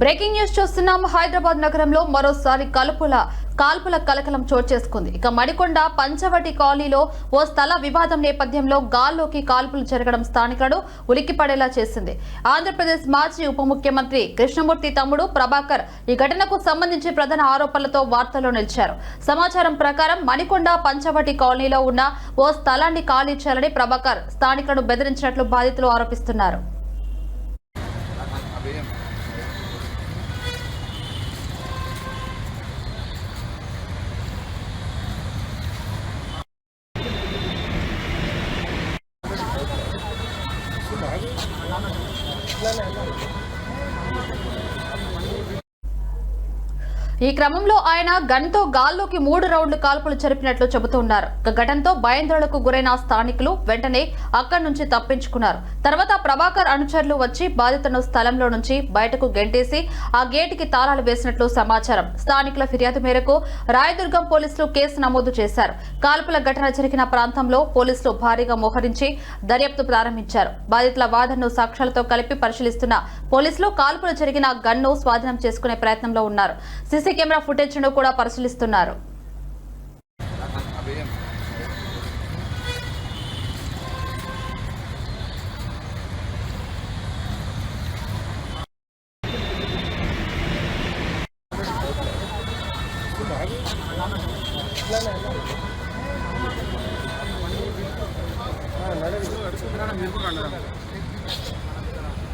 Breaking news చూస్తున్నాం. హైదరాబాద్ నగరంలో మరోసారి కలుపుల కాల్పుల కలకలం చోటు చేసుకుంది. ఇక మడికొండ పంచవటి కాలనీలో ఓ స్థల వివాదం నేపథ్యంలో గాల్లోకి కాల్పులు జరగడం స్థానికులను ఉలిక్కిపడేలా చేసింది. ఆంధ్రప్రదేశ్ మాజీ ఉప ముఖ్యమంత్రి కృష్ణమూర్తి తమ్ముడు ప్రభాకర్ ఈ ఘటనకు సంబంధించి ప్రధాన ఆరోపణలతో వార్తల్లో నిలిచారు. సమాచారం ప్రకారం మణికొండ పంచవటి కాలనీలో ఉన్న ఓ స్థలాన్ని ఖాళీ చేయాలని ప్రభాకర్ స్థానికులను బెదిరించినట్లు బాధితులు ఆరోపిస్తున్నారు. 来来来。ఈ క్రమంలో ఆయన గన్తో గాల్లోకి మూడు రౌండ్లు కాల్పులు జరిపినట్లు చెబుతున్నారు. ఘటనతో భయాందోళనకు గురైన స్థానికులు వెంటనే అక్కడి నుంచి తప్పించుకున్నారు. తర్వాత ప్రభాకర్ అనుచరులు వచ్చి బాధితులను స్థలంలో నుంచి బయటకు గెంటేసి ఆ గేటుకి తాళాలు వేసినట్లు సమాచారం. స్థానికుల ఫిర్యాదు మేరకు రాయదుర్గం పోలీసులు కేసు నమోదు చేశారు. కాల్పుల ఘటన జరిగిన ప్రాంతంలో పోలీసులు భారీగా మోహరించి దర్యాప్తు ప్రారంభించారు. బాధితుల వాదనను సాక్ష్యాలతో కలిపి పరిశీలిస్తున్న పోలీసులు కాల్పులు జరిగిన గన్ను స్వాధీనం చేసుకునే ప్రయత్నంలో ఉన్నారు. సీసీ కెమెరా ఫుటేజ్ను కూడా పరిశీలిస్తున్నారు మీరు కూడా రండి.